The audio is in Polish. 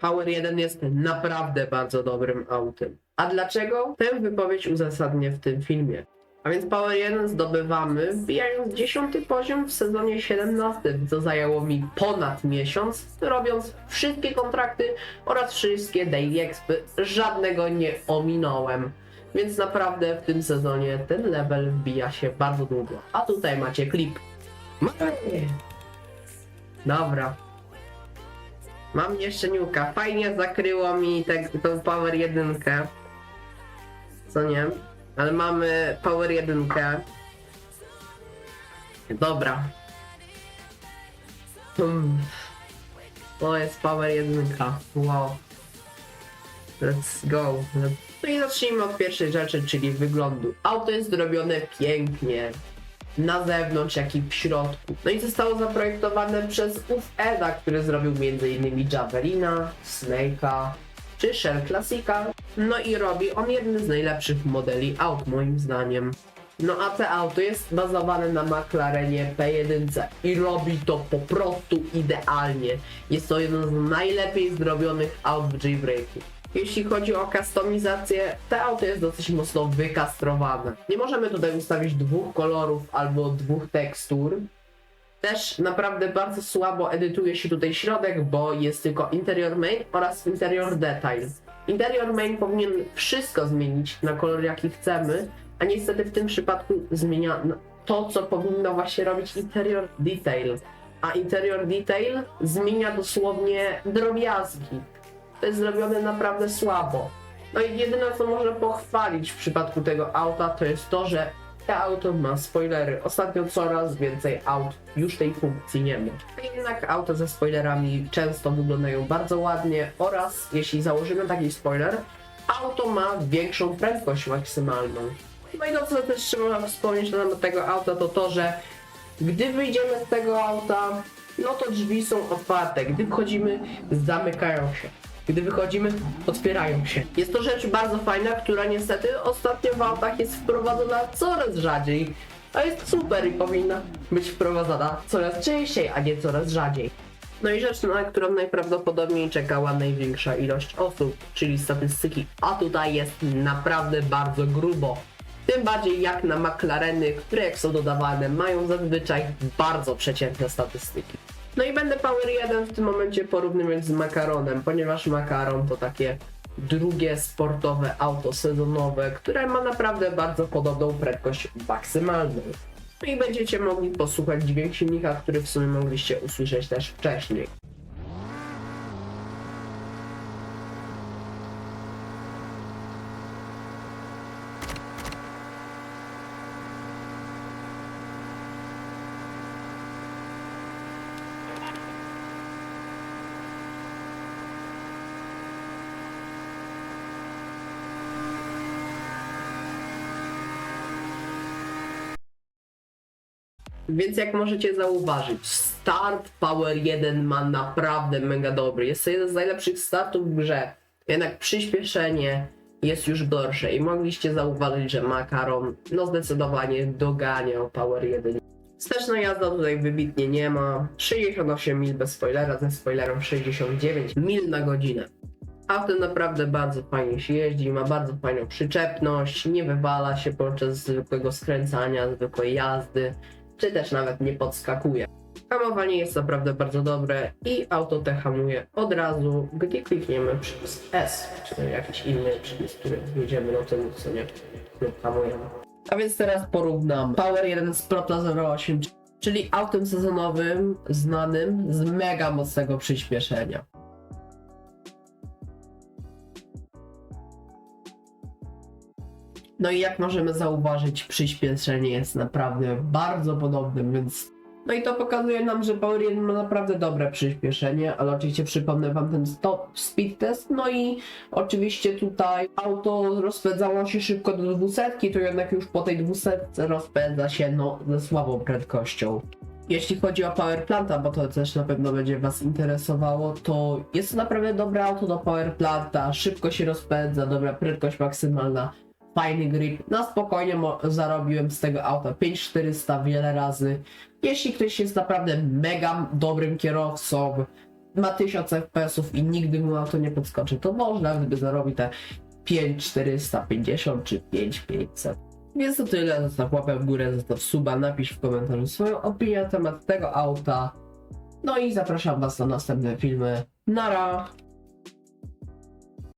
Power 1 jest naprawdę bardzo dobrym autem. A dlaczego? Tę wypowiedź uzasadnię w tym filmie. A więc Power 1 zdobywamy wbijając 10 poziom w sezonie 17, co zajęło mi ponad miesiąc, robiąc wszystkie kontrakty oraz wszystkie daily expy. Żadnego nie ominąłem. Więc naprawdę w tym sezonie ten level wbija się bardzo długo. A tutaj macie klip. Dobra. Mam jeszcze niuka. Fajnie zakryło mi te, tą Power 1. Co nie? Ale mamy Power 1. Dobra. To jest Power 1. Wow. Let's go. No i zacznijmy od pierwszej rzeczy, czyli wyglądu. Auto jest zrobione pięknie. Na zewnątrz, jak i w środku. No i zostało zaprojektowane przez ów Eda, który zrobił m.in. Javelina, Snake'a czy Shell Classica. No i robi on jeden z najlepszych modeli aut, moim zdaniem. No a te auto jest bazowane na McLarenie P1 i robi to po prostu idealnie. Jest to jeden z najlepiej zrobionych aut w jailbreaku. Jeśli chodzi o kustomizację, to auto jest dosyć mocno wykastrowane. Nie możemy tutaj ustawić dwóch kolorów albo dwóch tekstur. Też naprawdę bardzo słabo edytuje się tutaj środek, bo jest tylko interior main oraz interior detail. Interior main powinien wszystko zmienić na kolor jaki chcemy, a niestety w tym przypadku zmienia to, co powinno właśnie robić interior detail. A interior detail zmienia dosłownie drobiazgi. To jest zrobione naprawdę słabo. No i jedyne co można pochwalić w przypadku tego auta to jest to, że to auto ma spoilery. Ostatnio coraz więcej aut już tej funkcji nie ma. Jednak auta ze spoilerami często wyglądają bardzo ładnie oraz jeśli założymy taki spoiler, auto ma większą prędkość maksymalną. No i to co też trzeba wspomnieć na temat tego auta to to, że gdy wyjdziemy z tego auta, no to drzwi są otwarte. Gdy wchodzimy, zamykają się. Gdy wychodzimy, otwierają się. Jest to rzecz bardzo fajna, która niestety ostatnio w autach jest wprowadzona coraz rzadziej. A jest super i powinna być wprowadzana coraz częściej, a nie coraz rzadziej. No i rzecz, na którą najprawdopodobniej czekała największa ilość osób, czyli statystyki. A tutaj jest naprawdę bardzo grubo. Tym bardziej jak na McLareny, które jak są dodawane mają zazwyczaj bardzo przeciętne statystyki. No i będę Power 1 w tym momencie porównywać z Makaronem, ponieważ Makaron to takie drugie sportowe auto sezonowe, które ma naprawdę bardzo podobną prędkość maksymalną. No i będziecie mogli posłuchać dźwięk silnika, który w sumie mogliście usłyszeć też wcześniej. Więc jak możecie zauważyć, start Power 1 ma naprawdę mega dobry. Jest to jeden z najlepszych startów w grze. Jednak przyspieszenie jest już gorsze i mogliście zauważyć, że Makaron no zdecydowanie doganiał Power 1. Wsteczna jazda tutaj wybitnie nie ma. 68 mil bez spoilera, ze spoilerem 69 mil na godzinę. Auto naprawdę bardzo fajnie się jeździ, ma bardzo fajną przyczepność, nie wywala się podczas zwykłego skręcania, zwykłej jazdy, czy też nawet nie podskakuje. Hamowanie jest naprawdę bardzo dobre i auto te hamuje od razu, gdy klikniemy przycisk S, czy jakiś inny przycisk, który jedziemy na tym, co nie, lub hamujemy. A więc teraz porównam Power 1 z Prota 08, czyli autem sezonowym znanym z mega mocnego przyspieszenia. No i jak możemy zauważyć, przyspieszenie jest naprawdę bardzo podobne, więc. No i to pokazuje nam, że Power 1 ma naprawdę dobre przyspieszenie, ale oczywiście przypomnę wam ten stop speed test. No i oczywiście tutaj auto rozpędzało się szybko do 200, to jednak już po tej 200 rozpędza się no ze słabą prędkością. Jeśli chodzi o Power Planta, bo to też na pewno będzie Was interesowało, to jest to naprawdę dobre auto do Power Planta, szybko się rozpędza, dobra prędkość maksymalna, fajny grip. Na spokojnie zarobiłem z tego auta 5400 wiele razy. Jeśli ktoś jest naprawdę mega dobrym kierowcą, ma 1000 FPS-ów i nigdy mu auto nie podskoczy, to można, gdyby zarobi te 5450 czy 5500. Więc to tyle, zostaw łapę w górę, zostaw suba, napisz w komentarzu swoją opinię na temat tego auta. No i zapraszam was na następne filmy. Nara!